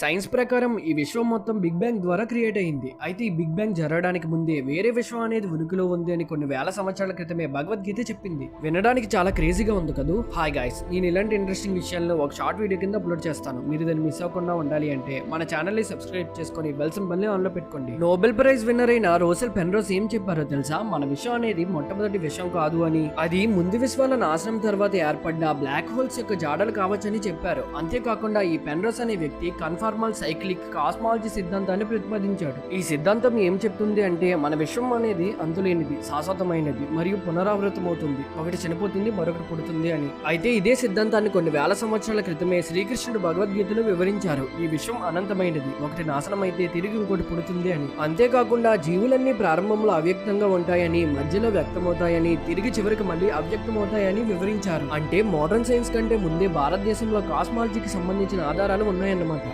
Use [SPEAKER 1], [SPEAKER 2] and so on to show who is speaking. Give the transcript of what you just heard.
[SPEAKER 1] Science ప్రకారం ఈ విశ్వం మొత్తం బిగ్ బ్యాంగ్ ద్వారా క్రియేట్ అయింది. అయితే ఈ బిగ్ బ్యాంగ్ జరగడానికి ముందే వేరే విశ్వం అనేది ఉనికిలో ఉంది అని కొన్ని వేల సంవత్సరాల క్రితమే భగవద్గీత చెప్పింది. వినడానికి చాలా క్రేజీగా ఉంది కదూ? హాయ్ గాయ్స్ నేను ఇలాంటి ఇంట్రెస్టింగ్ విషయాలను ఒక షార్ట్ వీడియో కింద అప్లోడ్ చేస్తాను. మీరు దాన్ని మిస్ అవ్వకుండా ఉండాలి అంటే మన ఛానల్ని సబ్స్క్రైబ్ చేసుకొని బెల్ సింబల్ ఆన్లో పెట్టుకోండి. నోబెల్ ప్రైజ్ విన్నర్ అయిన రోసెల్ పెన్రోస్ ఏం చెప్పారో తెలుసా? మన విశ్వం అనేది మొట్టమొదటి విశ్వం కాదు అని. అది ముందు విశ్వాల నాశనం తర్వాత ఏర్పడ్డ బ్లాక్ హోల్స్ యొక్క జాడలు కావచ్చని చెప్పారు. అంతేకాకుండా ఈ పెన్రోస్ అనే వ్యక్తి కన్ఫర్మ్ కన్ఫార్మల్ సైక్లిక్ కాస్మాలజీ సిద్ధాంతాన్ని ప్రతిపాదించాడు. ఈ సిద్ధాంతం ఏం చెప్తుంది అంటే మన విశ్వం అనేది అంతులేనిది శాశ్వతమైనది మరియు పునరావృతమవుతుంది. ఒకటి చనిపోతుంది మరొకటి పుడుతుంది అని. అయితే ఇదే సిద్ధాంతాన్ని కొన్ని వేల సంవత్సరాల క్రితమే శ్రీకృష్ణుడు భగవద్గీతలో వివరించారు. ఈ విశ్వం అనంతమైనది ఒకటి నాశనం అయితే తిరిగి ఇంకోటి పుడుతుంది అని. అంతేకాకుండా జీవులన్నీ ప్రారంభంలో అవ్యక్తంగా ఉంటాయని మధ్యలో వ్యక్తమవుతాయని తిరిగి చివరికి మళ్ళీ అవ్యక్తమవుతాయని వివరించారు. అంటే మోడర్న్ సైన్స్ కంటే ముందే భారతదేశంలో కాస్మాలజీకి సంబంధించిన ఆధారాలు ఉన్నాయన్నమాట.